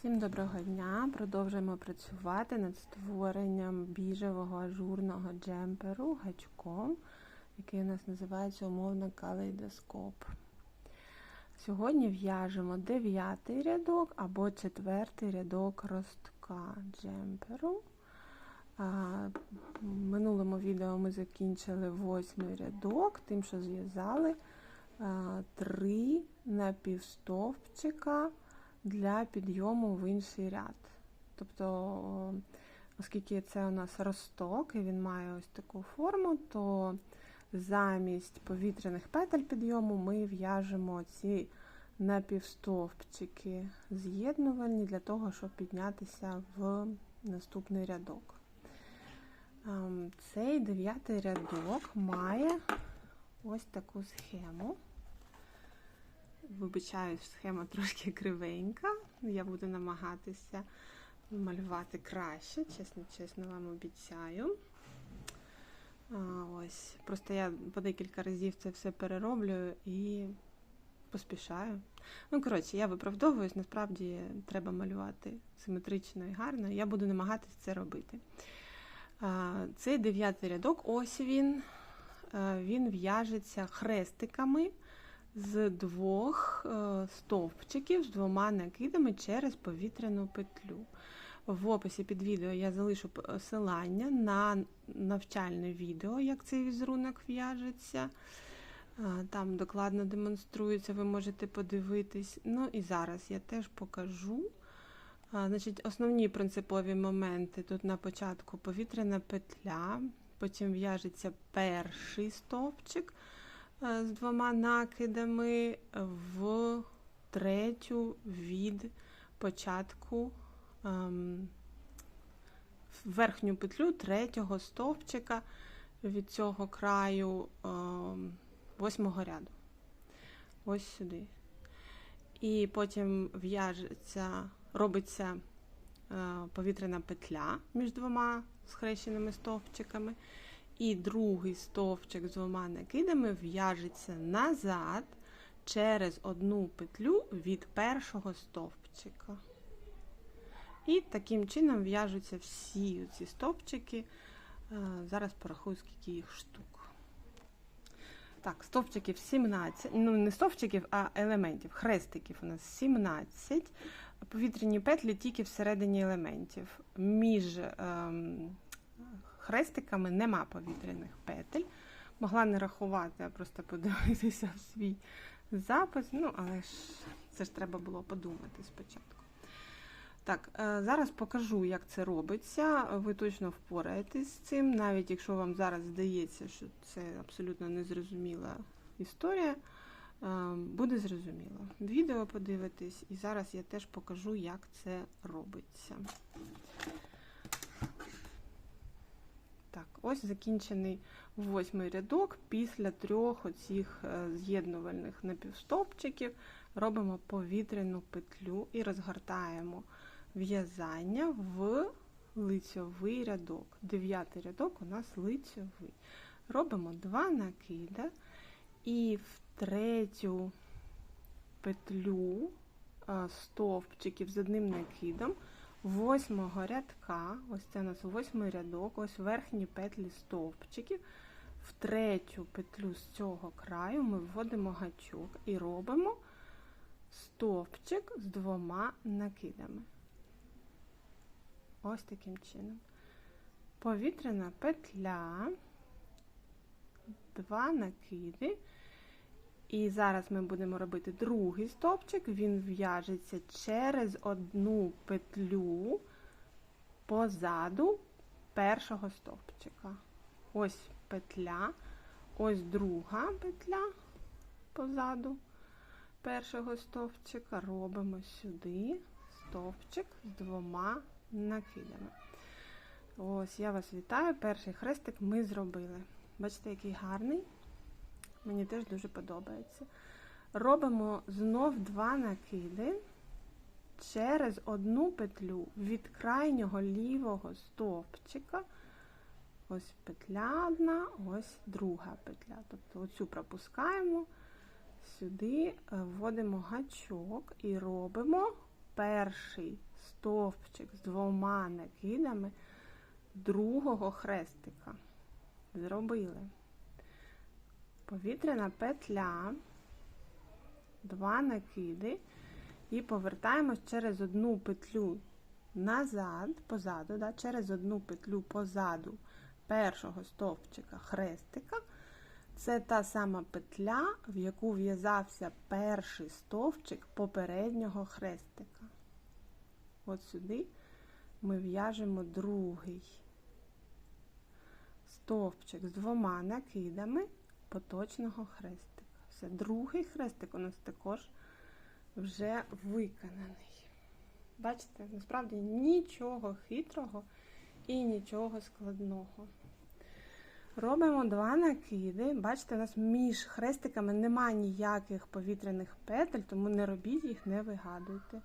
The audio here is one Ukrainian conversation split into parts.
Всім доброго дня! Продовжуємо працювати над створенням біжевого ажурного джемперу гачком, який у нас називається умовно калейдоскоп. Сьогодні в'яжемо дев'ятий рядок або четвертий рядок ростка джемперу. В минулому відео ми закінчили восьмий рядок, тим, що зв'язали три напівстовпчика для підйому в інший ряд. Тобто, оскільки це у нас росток, і він має ось таку форму, то замість повітряних петель підйому ми в'яжемо ці напівстовпчики з'єднувальні для того, щоб піднятися в наступний рядок. Ем, цей дев'ятий рядок має ось таку схему. Вибачаюсь, схема трошки кривенька. Я буду намагатися малювати краще, чесно, чесно вам обіцяю. А, ось. Просто я по декілька разів це все перероблю і поспішаю. Ну, коротше, я виправдовуюсь, насправді треба малювати симетрично і гарно. Я буду намагатися це робити. А, цей дев'ятий рядок, ось він. Він в'яжеться хрестиками з двох е, стовпчиків з двома накидами через повітряну петлю. В описі під відео я залишу посилання на навчальне відео, як цей візерунок в'яжеться. Е, там докладно демонструється, ви можете подивитись. Ну і зараз я теж покажу. Е, значить, Основні принципові моменти тут на початку повітряна петля, потім в'яжеться перший стовпчик. Е, з двома накидами в третю від початку ем, верхню петлю третього стовпчика від цього краю ем, восьмого ряду. Ось сюди. І потім в'яжеться, робиться е, повітряна петля між двома схрещеними стовпчиками. І другий стовпчик з двома накидами в'яжеться назад через одну петлю від першого стовпчика. І таким чином в'яжуться всі ці стовпчики. Е, зараз порахую, скільки їх штук. Так, стовпчиків 17, ну не стовпчиків, а елементів. Хрестиків у нас 17. Повітряні петлі тільки всередині елементів. Між ем, хрестиками нема повітряних петель. Могла не рахувати, а просто подивитися в свій запис. Ну, але ж це ж треба було подумати спочатку. Так, е, зараз покажу, як це робиться. Ви точно впораєтесь з цим, навіть якщо вам зараз здається, що це абсолютно незрозуміла історія, е, буде зрозуміло. Відео подивитесь, і зараз я теж покажу, як це робиться. Так, ось закінчений восьмий рядок. Після трьох оцих е, з'єднувальних напівстовпчиків робимо повітряну петлю і розгортаємо в'язання в лицьовий рядок. Дев'ятий рядок у нас лицьовий. Робимо два накида і в третю петлю е, стовпчиків з одним накидом восьмого рядка, ось це у нас восьмий рядок, ось верхні петлі стовпчиків. В третю петлю з цього краю ми вводимо гачок і робимо стовпчик з двома накидами. Ось таким чином. Повітряна петля, два накиди. І зараз ми будемо робити другий стовпчик, він в'яжеться через одну петлю позаду першого стовпчика. Ось петля, ось друга петля позаду першого стовпчика. Робимо сюди стовпчик з двома накидами. Ось, я вас вітаю. Перший хрестик ми зробили. Бачите, який гарний. Мені теж дуже подобається. Робимо знов два накиди через одну петлю від крайнього лівого стовпчика. Ось петля одна, ось друга петля. Тобто оцю пропускаємо, сюди е, вводимо гачок і робимо перший стовпчик з двома накидами другого хрестика. Зробили. Повітряна петля, два накиди і повертаємось через одну петлю назад, позаду, да, через одну петлю позаду першого стовпчика хрестика. Це та сама петля, в яку в'язався перший стовпчик попереднього хрестика. От сюди ми в'яжемо другий стовпчик з двома накидами поточного хрестика. Все, другий хрестик у нас також вже виконаний. Бачите, насправді нічого хитрого і нічого складного. Робимо два накиди. Бачите, у нас між хрестиками немає ніяких повітряних петель, тому не робіть їх, не вигадуйте.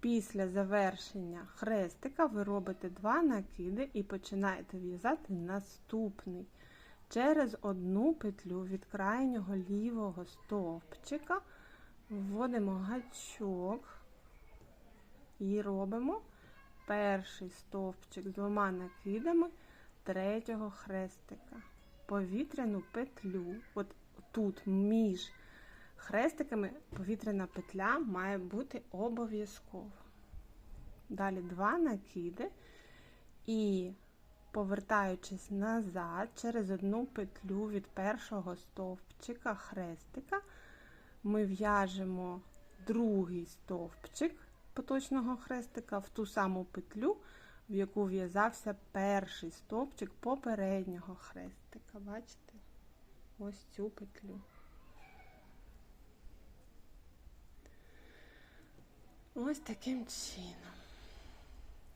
Після завершення хрестика ви робите два накиди і починаєте в'язати наступний. Через одну петлю від крайнього лівого стовпчика вводимо гачок і робимо перший стовпчик з двома накидами третього хрестика. Повітряну петлю. От тут між хрестиками повітряна петля має бути обов'язково. Далі два накиди і, повертаючись назад, через одну петлю від першого стовпчика хрестика, ми в'яжемо другий стовпчик поточного хрестика в ту саму петлю, в яку в'язався перший стовпчик попереднього хрестика. Бачите? Ось цю петлю. Ось таким чином.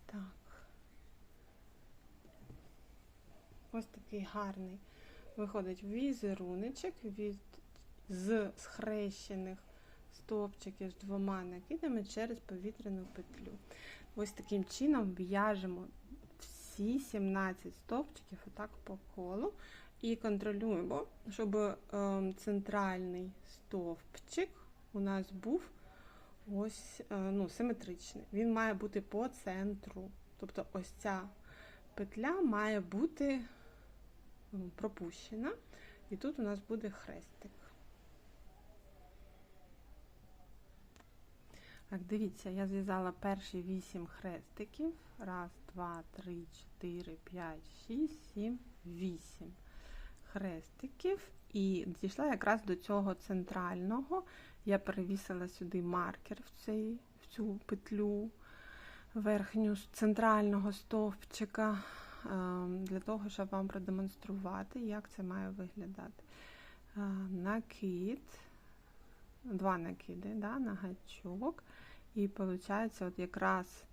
Так. Ось такий гарний виходить візеруночок від з схрещених стовпчиків з двома накидами через повітряну петлю. Ось таким чином в'яжемо всі 17 стовпчиків отак по колу. І контролюємо, щоб е, центральний стовпчик у нас був ось е, ну, симетричний. Він має бути по центру. Тобто ось ця петля має бути пропущена. І тут у нас буде хрестик. Так, дивіться, я зв'язала перші 8 хрестиків. Раз, два, три, чотири, п'ять, шість, сім, вісім хрестиків. І дійшла якраз до цього центрального. Я перевісила сюди маркер в, цей, в цю петлю верхню центрального стовпчика, для того, щоб вам продемонструвати, як це має виглядати. Е, накид, два накиди да, на гачок. І виходить, от якраз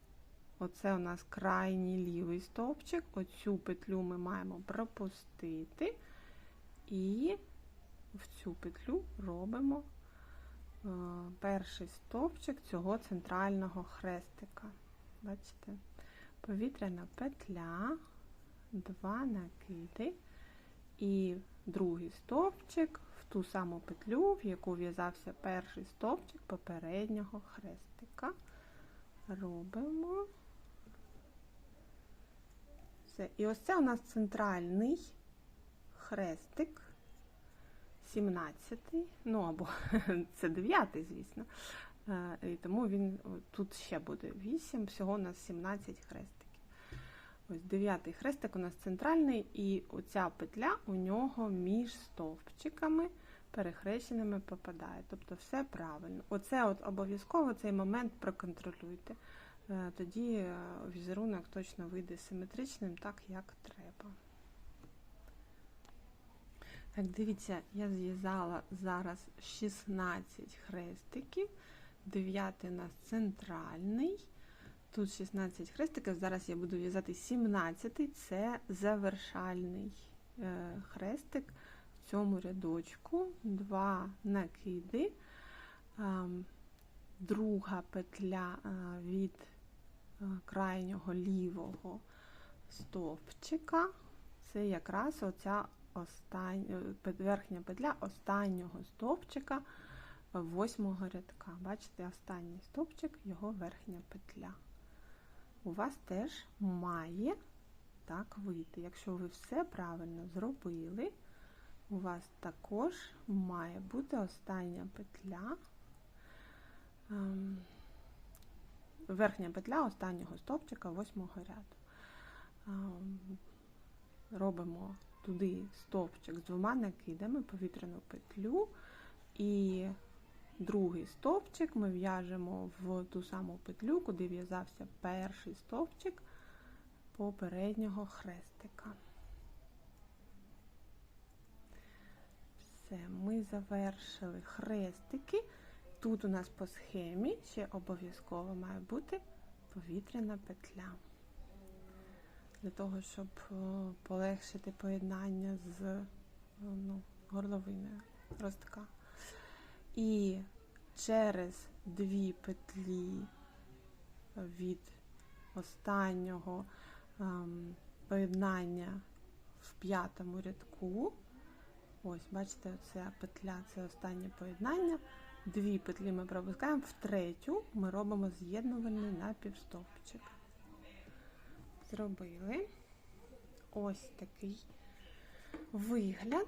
оце у нас крайній лівий стовпчик. Оцю петлю ми маємо пропустити. І в цю петлю робимо е, перший стовпчик цього центрального хрестика. Бачите? Повітряна петля, два накиди і другий стовпчик в ту саму петлю, в яку в'язався перший стовпчик попереднього хрестика. Робимо. Все. І ось це у нас центральний хрестик, 17-й, ну або це 9-й, звісно. Е, і тому він тут ще буде 8, всього у нас 17 хрестиків. Ось дев'ятий хрестик у нас центральний, і оця петля у нього між стовпчиками перехрещеними попадає. Тобто все правильно. Оце от обов'язково цей момент проконтролюйте. Е, тоді е, візерунок точно вийде симетричним, так як треба. Так, дивіться, я зв'язала зараз 16 хрестиків, 9 у нас центральний. Тут 16 хрестиків, зараз я буду в'язати 17 це завершальний е, хрестик в цьому рядочку, два накиди, ем, друга петля е, від е, крайнього лівого стовпчика. Це якраз оця остання, верхня петля останнього стовпчика восьмого рядка. Бачите, останній стовпчик, його верхня петля. У вас теж має так вийти. Якщо ви все правильно зробили, у вас також має бути остання петля, ем, верхня петля останнього стовпчика восьмого ряду. Ем, Робимо туди стовпчик з двома накидами, повітряну петлю, і другий стовпчик ми в'яжемо в ту саму петлю, куди в'язався перший стовпчик попереднього хрестика. Все, ми завершили хрестики. Тут у нас по схемі ще обов'язково має бути повітряна петля. Для того, щоб полегшити поєднання з ну, горловиною ростка. І через дві петлі від останнього ем, поєднання в п'ятому рядку. Ось, бачите, оця петля це останнє поєднання. Дві петлі ми пропускаємо, в третю ми робимо з'єднувальний напівстовпчик. Зробили ось такий вигляд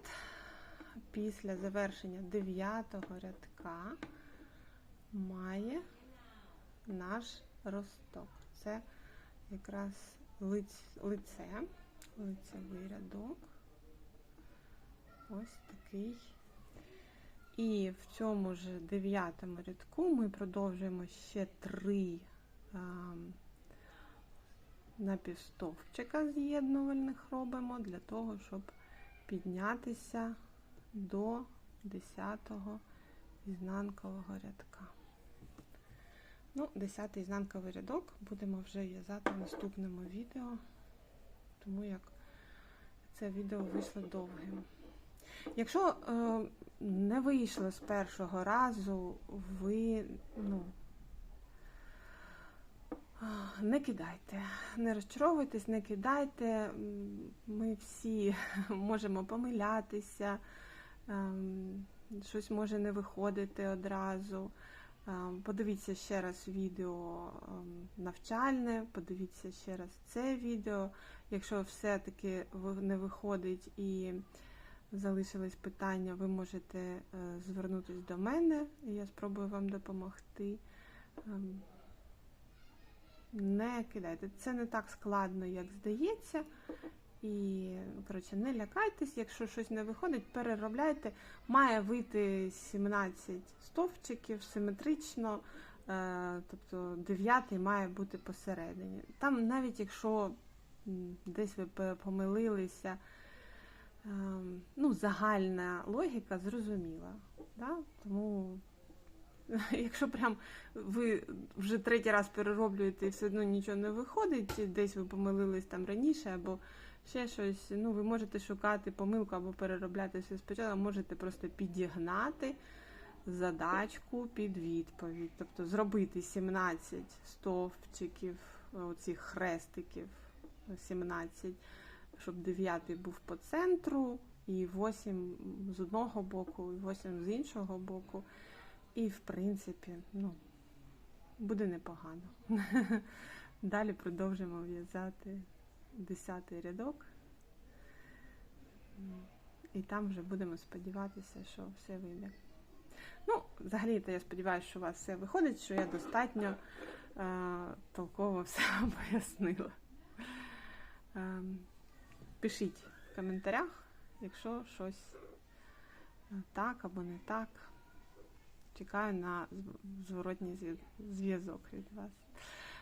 після завершення дев'ятого рядка має наш росток. Це якраз лице, лицевий рядок. Ось такий. І в цьому ж дев'ятому рядку ми продовжуємо ще три а, напівстовпчика з'єднувальних робимо для того, щоб піднятися до 10-го ізнанкового рядка. Ну, 10-й ізнанковий рядок будемо вже в'язати в наступному відео, тому як це відео вийшло довгим. Якщо е, не вийшло з першого разу, ви ну, не кидайте, не розчаровуйтесь, не кидайте. Ми всі можемо помилятися, щось може не виходити одразу. Ем, подивіться ще раз відео ем, навчальне, подивіться ще раз це відео. Якщо все-таки не виходить і залишились питання, ви можете е, звернутися до мене, я спробую вам допомогти. Не кидайте. Це не так складно, як здається. І, коротше, не лякайтесь, якщо щось не виходить, переробляйте. Має вийти 17 стовпчиків симетрично, е, тобто 9 має бути посередині. Там, навіть якщо десь ви помилилися, е, ну, загальна логіка зрозуміла. Да? Тому, якщо прям ви вже третій раз перероблюєте і все одно нічого не виходить, десь ви помилились там раніше, або ще щось. Ну, ви можете шукати помилку або переробляти все спочатку, можете просто підігнати задачку під відповідь. Тобто зробити 17 стовпчиків, оцих хрестиків, 17, щоб 9 був по центру, і 8 з одного боку, і 8 з іншого боку. І, в принципі, ну, буде непогано. Далі продовжимо в'язати. 10 рядок. І там вже будемо сподіватися, що все вийде. Ну, взагалі-то я сподіваюся, що у вас все виходить, що я достатньо е, толково все пояснила. Е, пишіть в коментарях, якщо щось так або не так. Чекаю на зворотній зв'язок від вас.